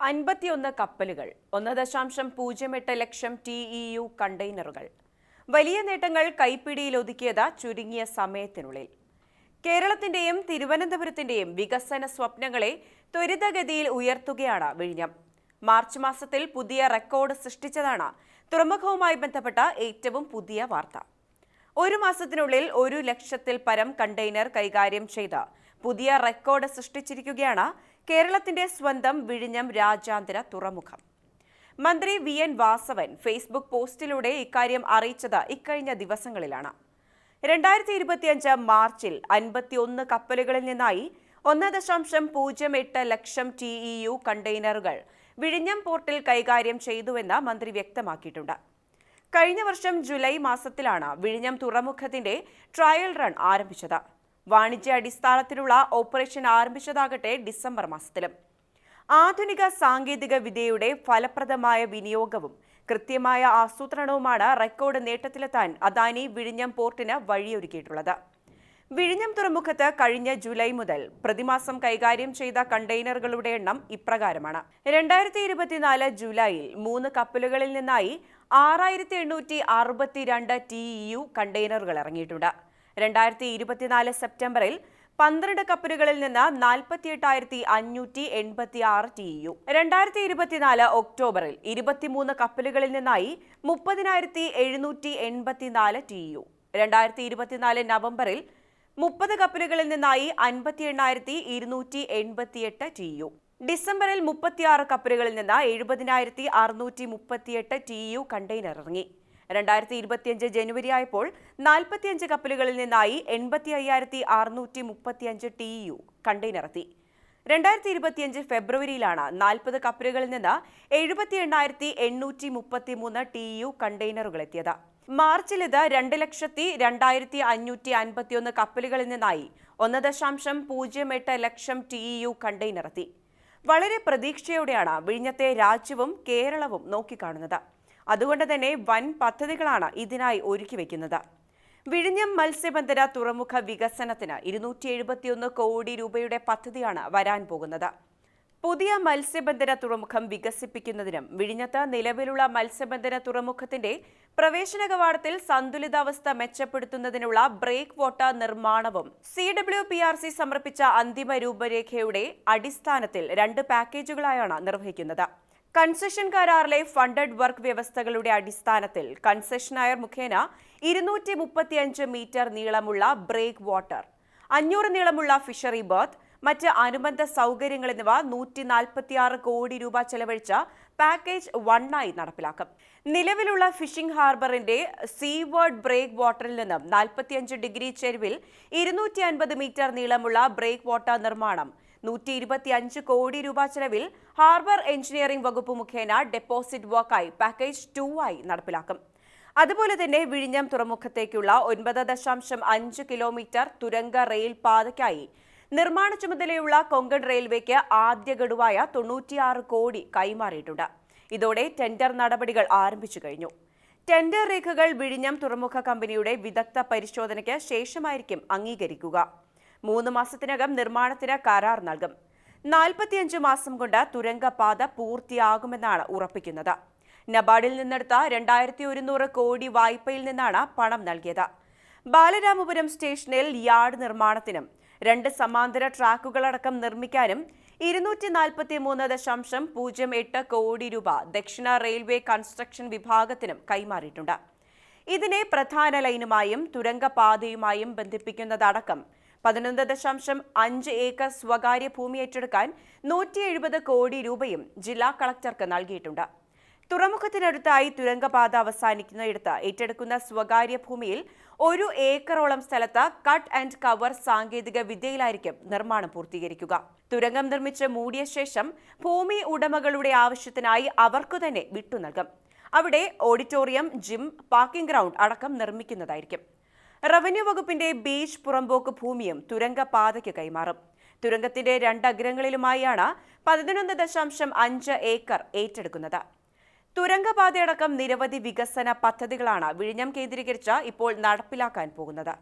അൻപത്തിയൊന്ന് കപ്പലുകൾ ഒന്ന് ദശാംശം പൂജ്യം എട്ട് ലക്ഷം ടി ഇ യു കണ്ടെയ്നറുകൾ. വലിയ നേട്ടങ്ങൾ കൈപ്പിടിയിൽ ഒതുക്കിയത് ചുരുങ്ങിയ സമയത്തിനുള്ളിൽ. കേരളത്തിന്റെയും തിരുവനന്തപുരത്തിന്റെയും വികസന സ്വപ്നങ്ങളെ ത്വരിതഗതിയിൽ ഉയർത്തുകയാണ് വിഴിഞ്ഞം. മാർച്ച് മാസത്തിൽ പുതിയ റെക്കോർഡ് സൃഷ്ടിച്ചതാണ് തുറമുഖവുമായി ബന്ധപ്പെട്ട ഏറ്റവും പുതിയ വാർത്ത. ഒരു മാസത്തിനുള്ളിൽ ഒരു ലക്ഷത്തിൽ പരം കണ്ടെയ്നർ കൈകാര്യം ചെയ്ത് പുതിയ റെക്കോർഡ് സൃഷ്ടിച്ചിരിക്കുകയാണ് കേരളത്തിന്റെ സ്വന്തം വിഴിഞ്ഞം രാജ്യാന്തര തുറമുഖം. മന്ത്രി വി. എൻ. വാസവൻ ഫേസ്ബുക്ക് പോസ്റ്റിലൂടെ ഇക്കാര്യം അറിയിച്ചത് ഇക്കഴിഞ്ഞ ദിവസങ്ങളിലാണ്. രണ്ടായിരത്തി ഇരുപത്തിയഞ്ച് മാർച്ചിൽ അൻപത്തിയൊന്ന് കപ്പലുകളിൽ നിന്നായി ഒന്ന് ദശാംശം പൂജ്യം എട്ട് ലക്ഷം ടി ഇ യു കണ്ടെയ്നറുകൾ വിഴിഞ്ഞം പോർട്ടിൽ കൈകാര്യം ചെയ്തുവെന്ന് മന്ത്രി വ്യക്തമാക്കിയിട്ടുണ്ട്. കഴിഞ്ഞ വർഷം ജൂലൈ മാസത്തിലാണ് വിഴിഞ്ഞം തുറമുഖത്തിന്റെ ട്രയൽ റൺ ആരംഭിച്ചത്. വാണിജ്യ അടിസ്ഥാനത്തിലുള്ള ഓപ്പറേഷൻ ആരംഭിച്ചതാകട്ടെ ഡിസംബർ മാസത്തിലും. ആധുനിക സാങ്കേതിക വിദ്യയുടെ ഫലപ്രദമായ വിനിയോഗവും കൃത്യമായ ആസൂത്രണവുമാണ് റെക്കോർഡ് നേട്ടത്തിലെത്താൻ അദാനി വിഴിഞ്ഞം പോർട്ടിന് വഴിയൊരുക്കിയിട്ടുള്ളത്. വിഴിഞ്ഞം തുറമുഖത്ത് കഴിഞ്ഞ ജൂലൈ മുതൽ പ്രതിമാസം കൈകാര്യം ചെയ്ത കണ്ടെയ്നറുകളുടെ എണ്ണം ഇപ്രകാരമാണ്. രണ്ടായിരത്തി ഇരുപത്തിനാല് ജൂലൈയിൽ മൂന്ന് കപ്പലുകളിൽ നിന്നായി ആറായിരത്തി എണ്ണൂറ്റി അറുപത്തിരണ്ട് ടി യു കണ്ടെയ്നറുകൾ ഇറങ്ങിയിട്ടുണ്ട്. രണ്ടായിരത്തി ഇരുപത്തിനാല് സെപ്റ്റംബറിൽ പന്ത്രണ്ട് കപ്പലുകളിൽ നിന്ന് നാൽപ്പത്തിയെട്ടായിരത്തി അഞ്ഞൂറ്റി എൺപത്തി ആറ് ടി യു രണ്ടായിരത്തി ഇരുപത്തിനാല് ഒക്ടോബറിൽ ഇരുപത്തിമൂന്ന് കപ്പലുകളിൽ നിന്നായി മുപ്പതിനായിരത്തി എഴുന്നൂറ്റി എൺപത്തിനാല് ടി യു രണ്ടായിരത്തി ഇരുപത്തിനാല് നവംബറിൽ മുപ്പത് കപ്പലുകളിൽ നിന്നായി അൻപത്തി എണ്ണായിരത്തി ഇരുന്നൂറ്റി എൺപത്തിയെട്ട് ടി യു ഡിസംബറിൽ മുപ്പത്തിയാറ് കപ്പലുകളിൽ നിന്ന് എഴുപതിനായിരത്തി അറുന്നൂറ്റി മുപ്പത്തിയെട്ട് ടി യു കണ്ടെയ്നർ ഇറങ്ങി രണ്ടായിരത്തി ഇരുപത്തിയഞ്ച് ജനുവരി ആയപ്പോൾ നാൽപ്പത്തിയഞ്ച് കപ്പലുകളിൽ നിന്നായി എൺപത്തി അയ്യായിരത്തി അറുന്നൂറ്റി മുപ്പത്തിയഞ്ച് ടി യു കണ്ടെയ്നർ എത്തി. രണ്ടായിരത്തി ഇരുപത്തിയഞ്ച് ഫെബ്രുവരിയിലാണ് നാൽപ്പത് കപ്പലുകളിൽ നിന്ന് എഴുപത്തി എണ്ണായിരത്തി എണ്ണൂറ്റി മുപ്പത്തി മൂന്ന് ടി യു കണ്ടെയ്നറുകൾ എത്തിയത്. മാർച്ചിൽ ഇത് രണ്ട് ലക്ഷത്തി രണ്ടായിരത്തി അഞ്ഞൂറ്റി അൻപത്തിയൊന്ന് കപ്പലുകളിൽ നിന്നായി ഒന്ന് ദശാംശം പൂജ്യം എട്ട് ലക്ഷം ടി യു കണ്ടെയ്നർ എത്തി. വളരെ പ്രതീക്ഷയോടെയാണ് വിഴിഞ്ഞത്തെ രാജ്യവും കേരളവും നോക്കിക്കാണുന്നത്. അതുകൊണ്ട് തന്നെ വൻ പദ്ധതികളാണ് ഇതിനായി ഒരുക്കി വയ്ക്കുന്നത് വിഴിഞ്ഞം മത്സ്യബന്ധന തുറമുഖ വികസനത്തിന് ഇരുന്നൂറ്റി എഴുപത്തിയൊന്ന് കോടി രൂപയുടെ പദ്ധതിയാണ് വരാൻ പോകുന്നത്. പുതിയ മത്സ്യബന്ധന തുറമുഖം വികസിപ്പിക്കുന്നതിനും വിഴിഞ്ഞത്ത് നിലവിലുള്ള മത്സ്യബന്ധന തുറമുഖത്തിന്റെ പ്രവേശന കവാടത്തിൽ സന്തുലിതാവസ്ഥ മെച്ചപ്പെടുത്തുന്നതിനുള്ള ബ്രേക്ക് വാട്ടർ നിർമ്മാണവും C W P R C സമർപ്പിച്ച അന്തിമ രൂപരേഖയുടെ അടിസ്ഥാനത്തിൽ രണ്ട് പാക്കേജുകളായാണ് നിർവഹിക്കുന്നത്. കൺസെഷൻ കരാറിലെ ഫണ്ടഡ് വർക്ക് വ്യവസ്ഥകളുടെ അടിസ്ഥാനത്തിൽ കൺസെഷനായർ മുഖേന ഇരുന്നൂറ്റി മുപ്പത്തിയഞ്ച് മീറ്റർ നീളമുള്ള ബ്രേക്ക് വാട്ടർ അഞ്ഞൂറ് നീളമുള്ള ഫിഷറി ബർത്ത് മറ്റ് അനുബന്ധ സൗകര്യങ്ങൾ എന്നിവ നൂറ്റി നാൽപ്പത്തിയാറ് കോടി രൂപ ചെലവഴിച്ച പാക്കേജ് വണ്ണായി നടപ്പിലാക്കും. നിലവിലുള്ള ഫിഷിംഗ് ഹാർബറിന്റെ സീവേർഡ് ബ്രേക്ക് വാട്ടറിൽ നിന്നും നാൽപ്പത്തിയഞ്ച് ഡിഗ്രി ചെരുവിൽ ഇരുന്നൂറ്റി അൻപത് മീറ്റർ നീളമുള്ള ബ്രേക്ക് വാട്ടർ നിർമ്മാണം നൂറ്റി ഇരുപത്തിയഞ്ച് കോടി രൂപ ചെലവിൽ ഹാർബർ എഞ്ചിനീയറിംഗ് വകുപ്പ് മുഖേന ഡെപ്പോസിറ്റ് വർക്കായി പാക്കേജ് ടു ആയി നടപ്പിലാക്കും. അതുപോലെ തന്നെ വിഴിഞ്ഞം തുറമുഖത്തേക്കുള്ള ഒൻപത് ദശാംശം അഞ്ച് കിലോമീറ്റർ തുരങ്ക റെയിൽ പാതയ്ക്കായി നിർമ്മാണ ചുമതലയുള്ള കൊങ്കൺ റെയിൽവേക്ക് ആദ്യ ഗഡുവായ തൊണ്ണൂറ്റിയാറ് കോടി കൈമാറിയിട്ടുണ്ട്. ഇതോടെ ടെൻഡർ നടപടികൾ ആരംഭിച്ചു കഴിഞ്ഞു. ടെൻഡർ രേഖകൾ വിഴിഞ്ഞം തുറമുഖ കമ്പനിയുടെ വിദഗ്ധ പരിശോധനയ്ക്ക് ശേഷമായിരിക്കും അംഗീകരിക്കുക. മൂന്ന് മാസത്തിനകം നിർമ്മാണത്തിന് കരാർ നൽകും. നാൽപ്പത്തിയഞ്ച് മാസം കൊണ്ട് തുരങ്കപാത പൂർത്തിയാകുമെന്നാണ് ഉറപ്പിക്കുന്നത്. നബാർഡിൽ നിന്നെടുത്ത രണ്ടായിരത്തി ഒരുന്നൂറ് കോടി വായ്പയിൽ നിന്നാണ് പണം നൽകിയത്. ബാലരാമപുരം സ്റ്റേഷനിൽ യാർഡ് നിർമ്മാണത്തിനും രണ്ട് സമാന്തര ട്രാക്കുകളടക്കം നിർമ്മിക്കാനും ഇരുന്നൂറ്റി നാൽപ്പത്തി മൂന്ന് ദശാംശം പൂജ്യം എട്ട് കോടി രൂപ ദക്ഷിണ റെയിൽവേ കൺസ്ട്രക്ഷൻ വിഭാഗത്തിനും കൈമാറിയിട്ടുണ്ട്. ഇതിനെ പ്രധാന ലൈനുമായും തുരങ്കപാതയുമായും ബന്ധിപ്പിക്കുന്നതടക്കം പതിനൊന്ന് ദശാംശം അഞ്ച് ഏക്കർ സ്വകാര്യ ഭൂമി ഏറ്റെടുക്കാൻ നൂറ്റി എഴുപത് കോടി രൂപയും ജില്ലാ കളക്ടർക്ക് നൽകിയിട്ടുണ്ട്. തുറമുഖത്തിനടുത്തായി തുരങ്കപാത അവസാനിക്കുന്നയിടത്ത് ഏറ്റെടുക്കുന്ന സ്വകാര്യ ഭൂമിയിൽ ഒരു ഏക്കറോളം സ്ഥലത്ത് കട്ട് ആൻഡ് കവർ സാങ്കേതിക വിദ്യയിലായിരിക്കും നിർമ്മാണം പൂർത്തീകരിക്കുക. തുരങ്കം നിർമ്മിച്ച് മൂടിയ ശേഷം ഭൂമി ഉടമകളുടെ ആവശ്യത്തിനായി അവർക്കു തന്നെ വിട്ടു നൽകും അവിടെ ഓഡിറ്റോറിയം ജിം പാർക്കിംഗ് ഗ്രൗണ്ട് അടക്കം നിർമ്മിക്കുന്നതായിരിക്കും. റവന്യൂ വകുപ്പിന്റെ ബീച്ച് പുറമ്പോക്ക് ഭൂമിയും തുരങ്കപാതയ്ക്ക് കൈമാറും. തുരങ്കത്തിന്റെ രണ്ടഗ്രങ്ങളിലുമായാണ് പതിനൊന്ന് ദശാംശം അഞ്ച് ഏക്കർ ഏറ്റെടുക്കുന്നത്. തുരങ്കപാതയടക്കം നിരവധി വികസന പദ്ധതികളാണ് വിഴിഞ്ഞം കേന്ദ്രീകരിച്ച് ഇപ്പോൾ നടപ്പിലാക്കാൻ പോകുന്നത്.